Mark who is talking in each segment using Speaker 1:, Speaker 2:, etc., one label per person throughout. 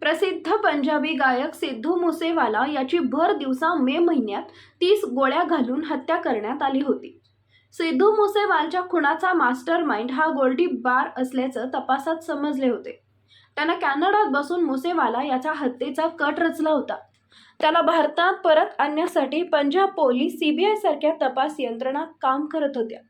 Speaker 1: प्रसिद्ध पंजाबी गायक सिद्धू मुसेवाला याची भर दिवसा मे महिन्यात तीस गोळ्या घालून हत्या करण्यात आली होती. सिद्धू मुसेवालच्या खुणाचा मास्टर माइंड हा गोल्डी बार असल्याचं तपासात समजले होते. त्यानं कॅनडात बसून मुसेवाला याच्या हत्येचा कट रचला होता. त्याला भारतात परत आणण्यासाठी पंजाब पोलीस सीबीआय सारख्या तपास यंत्रणा काम करत होत्या.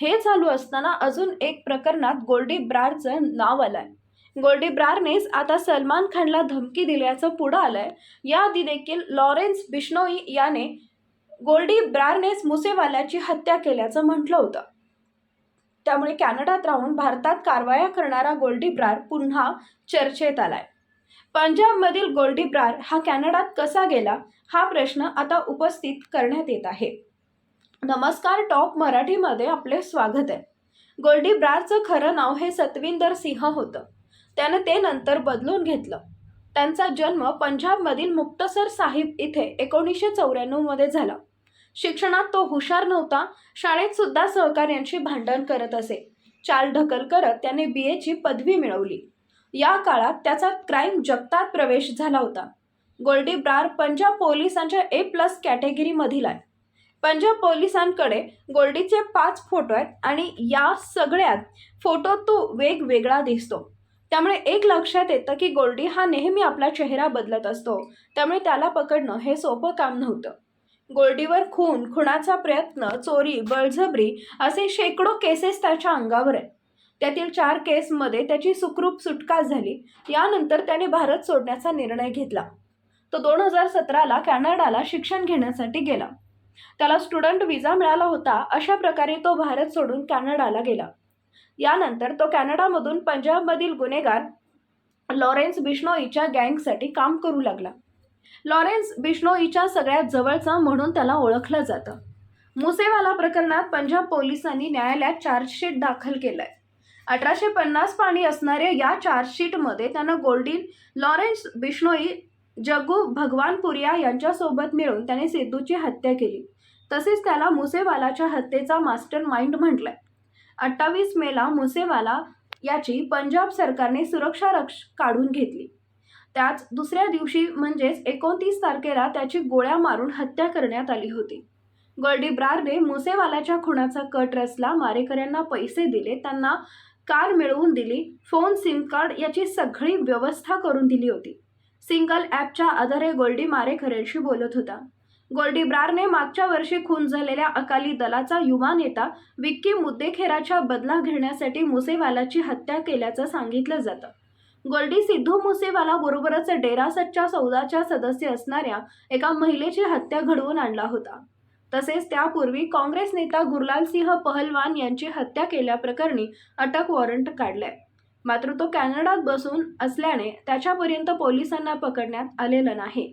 Speaker 1: हे चालू असताना अजून एक प्रकरणात गोल्डी ब्रारचं नाव आलंय. गोल्डी ब्रारनेस आता सलमान खानला धमकी दिल्याचं पुढं आलंय. याआधी देखील लॉरेन्स बिश्नोई याने गोल्डी ब्रारनेस मुसेवाल्याची हत्या केल्याचं म्हटलं होतं. त्यामुळे कॅनडात राहून भारतात कारवाया करणारा गोल्डी ब्रार पुन्हा चर्चेत आलाय. पंजाबमधील गोल्डी ब्रार हा कॅनडात कसा गेला हा प्रश्न आता उपस्थित करण्यात येत आहे. नमस्कार टॉप मराठीमध्ये आपले स्वागत आहे. गोल्डी ब्रारचं खरं नाव हे सतविंदर सिंह होतं. त्यानं ते नंतर बदलून घेतलं. त्यांचा जन्म पंजाबमधील मुक्तसर साहिब इथे एकोणीसशे चौऱ्याण्णवमध्ये झाला. शिक्षणात तो हुशार नव्हता शाळेत सुद्धा सहकार्यांशी भांडण करत असे. चाल ढकल करत त्याने बी एची पदवी मिळवली. या काळात त्याचा क्राईम जगतात प्रवेश झाला होता. गोल्डी ब्रार पंजाब पोलिसांच्या ए प्लस कॅटेगरीमधील आहे. पंजाब पोलिसांकडे गोल्डीचे पाच फोटो आहेत आणि या सगळ्यात फोटो तो वेगवेगळा दिसतो. त्यामुळे एक लक्षात येतं की गोल्डी हा नेहमी आपला चेहरा बदलत असतो. त्यामुळे त्याला पकडणं हे सोपं काम नव्हतं. गोल्डीवर खून खुणाचा प्रयत्न चोरी बळजबरी असे शेकडो केसेस त्याच्या अंगावर आहेत. त्यातील चार केसमध्ये त्याची सुखरूप सुटका झाली. यानंतर त्याने भारत सोडण्याचा निर्णय घेतला. तो दोन हजार सतराला कॅनडाला शिक्षण घेण्यासाठी गेला. त्याला स्टुडंट विजा मिळाला होता. अशा प्रकारे तो भारत सोडून कॅनडाला गेला. यानंतर तो कॅनडामधून पंजाबमधील गुन्हेगार लॉरेन्स बिश्नोईच्या गँगसाठी काम करू लागला. लॉरेन्स बिश्नोईच्या सगळ्यात जवळचा म्हणून त्याला ओळखलं जातं. मुसेवाला प्रकरणात पंजाब पोलिसांनी न्यायालयात चार्जशीट दाखल केलंय. अठराशे पन्नास पाणी असणाऱ्या या चार्जशीटमध्ये त्यानं गोल्डीन लॉरेन्स बिश्नोई जग्गू भगवानपुरिया यांच्यासोबत मिळून त्याने सिद्धूची हत्या केली. तसेच त्याला मुसेवालाच्या हत्येचा मास्टर माइंड म्हटलंय. अठ्ठावीस मेला मुसेवाला याची पंजाब सरकारने सुरक्षा रक्ष काढून घेतली. त्याच दुसऱ्या दिवशी म्हणजेच एकोणतीस तारखेला त्याची गोळ्या मारून हत्या करण्यात आली होती. गोल्डी ब्रारने मुसेवालाच्या खुणाचा कट रचला मारेकऱ्यांना पैसे दिले त्यांना कार मिळवून दिली फोन सिम कार्ड याची सगळी व्यवस्था करून दिली होती. सिंगल ॲपच्या आधारे गोल्डी मारेकऱ्यांशी बोलत होता. गोल्डी ब्रारने मागच्या वर्षी खून झालेल्या अकाली दलाचा युवा नेता विक्की मुद्देखेराच्या बदला घेण्यासाठी मुसेवालाची हत्या केल्याचं सांगितलं जातं. गोल्डी सिद्धू मुसेवाला बरोबरच डेरा सौदाच्या सदस्य असणाऱ्या एका महिलेची हत्या घडवून आणला होता. तसेच त्यापूर्वी काँग्रेस नेता गुरलाल सिंह पहलवान यांची हत्या केल्याप्रकरणी अटक वॉरंट काढलाय. मात्र तो कॅनडात बसून असल्याने त्याच्यापर्यंत पोलिसांना पकडण्यात आलेलं नाही.